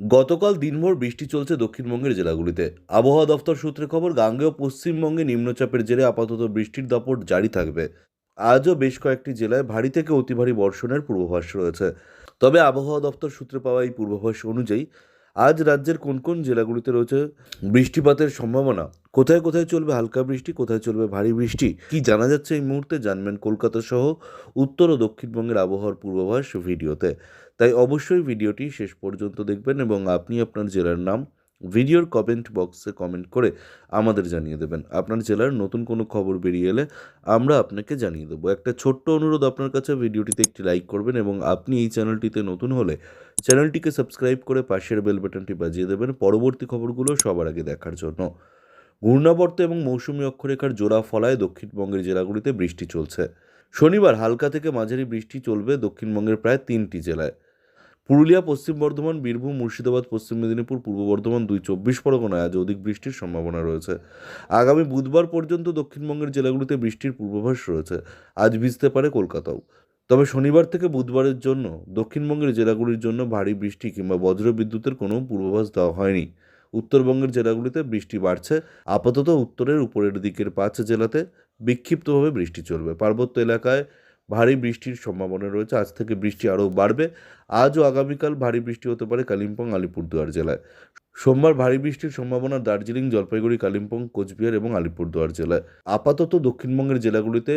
গতকাল দিনভর বৃষ্টি চলছে দক্ষিণবঙ্গের জেলাগুলিতে। আবহাওয়া দফতর সূত্রে খবর, গাঙ্গেয় পশ্চিমবঙ্গে নিম্নচাপের জেরে আপাতত বৃষ্টির দাপট জারি থাকবে। আজও বেশ কয়েকটি জেলায় ভারী থেকে অতি ভারী বর্ষণের পূর্বাভাস রয়েছে। তবে আবহাওয়া দফতর সূত্রে পাওয়া এই পূর্বাভাস অনুযায়ী আজ রাজ্যের কোন কোন জেলাগুলিতে রয়েছে বৃষ্টিপাতের সম্ভাবনা? কোথায় কোথায় চলবে হালকা বৃষ্টি, কোথায় চলবে ভারী বৃষ্টি? কি জানা যাচ্ছে এই মুহূর্তে? জানবেন কলকাতা সহ উত্তর ও দক্ষিণবঙ্গের আবহাওয়ার পূর্বাভাস ভিডিওতে। তাই অবশ্যই ভিডিওটি শেষ পর্যন্ত দেখবেন এবং আপনি আপনার জেলার নাম ভিডিওর কমেন্ট বক্সে কমেন্ট করে আমাদের জানিয়ে দেবেন। আপনার জেলার নতুন কোনো খবর বেরিয়ে এলে আমরা আপনাকে জানিয়ে দেবো। একটা ছোট্ট অনুরোধ আপনার কাছে, ভিডিওটিতে একটি লাইক করবেন এবং আপনি এই চ্যানেলটিতে নতুন হলে চ্যানেলটিকে সাবস্ক্রাইব করে পাশের বেল বাটনটি বাজিয়ে দেবেন পরবর্তী খবরগুলো সবার আগে দেখার জন্য। ঘূর্ণাবর্ত এবং মৌসুমি অক্ষরেখার জোড়া ফলায় দক্ষিণবঙ্গের জেলাগুলিতে বৃষ্টি চলছে। শনিবার হালকা থেকে মাঝারি বৃষ্টি চলবে দক্ষিণবঙ্গের প্রায় তিনটি জেলায়। পুরুলিয়া, পশ্চিম বর্ধমান, বীরভূম, মুর্শিদাবাদ, পশ্চিম মেদিনীপুর, পূর্ব বর্ধমান দুই চব্বিশ পরগনায় আজ অধিক বৃষ্টির সম্ভাবনা রয়েছে। আগামী বুধবার পর্যন্ত দক্ষিণবঙ্গের জেলাগুলিতে বৃষ্টির পূর্বাভাস রয়েছে। আজ ভিজতে পারে কলকাতাও। তবে শনিবার থেকে বুধবারের জন্য দক্ষিণবঙ্গের জেলাগুলির জন্য ভারী বৃষ্টি কিংবা বজ্র বিদ্যুতের কোনো পূর্বাভাস দেওয়া হয়নি। উত্তরবঙ্গের জেলাগুলিতে বৃষ্টি বাড়ছে। আপাতত উত্তরের উপরের দিকের পাঁচ জেলাতে বিক্ষিপ্তভাবে বৃষ্টি চলবে। পার্বত্য এলাকায় ভারী বৃষ্টির সম্ভাবনা রয়েছে। আজ থেকে বৃষ্টি আরও বাড়বে। আজ ও আগামীকাল ভারী বৃষ্টি হতে পারে কালিম্পং, আলিপুরদুয়ার জেলায়। সোমবার ভারী বৃষ্টির সম্ভাবনা দার্জিলিং, জলপাইগুড়ি, কালিম্পং, কোচবিহার এবং আলিপুরদুয়ার জেলায়। আপাতত দক্ষিণবঙ্গের জেলাগুলিতে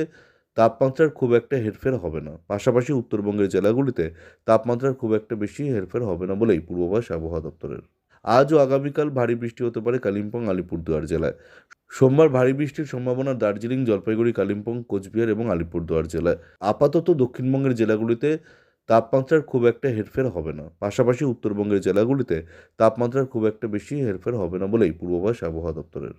তাপমাত্রার খুব একটা হেরফের হবে না। পাশাপাশি উত্তরবঙ্গের জেলাগুলিতে তাপমাত্রার খুব একটা বেশি হেরফের হবে না বলেই পূর্বাভাস আবহাওয়া দপ্তরের। আজ ও আগামীকাল ভারী বৃষ্টি হতে পারে কালিম্পং, আলিপুরদুয়ার জেলায়। সোমবার ভারী বৃষ্টির সম্ভাবনা দার্জিলিং, জলপাইগুড়ি, কালিম্পং, কোচবিহার এবং আলিপুরদুয়ার জেলায়। আপাতত দক্ষিণবঙ্গের জেলাগুলিতে তাপমাত্রার খুব একটা হেরফের হবে না। পাশাপাশি উত্তরবঙ্গের জেলাগুলিতে তাপমাত্রার খুব একটা বেশি হেরফের হবে না বলেই পূর্বাভাস আবহাওয়া দপ্তরের।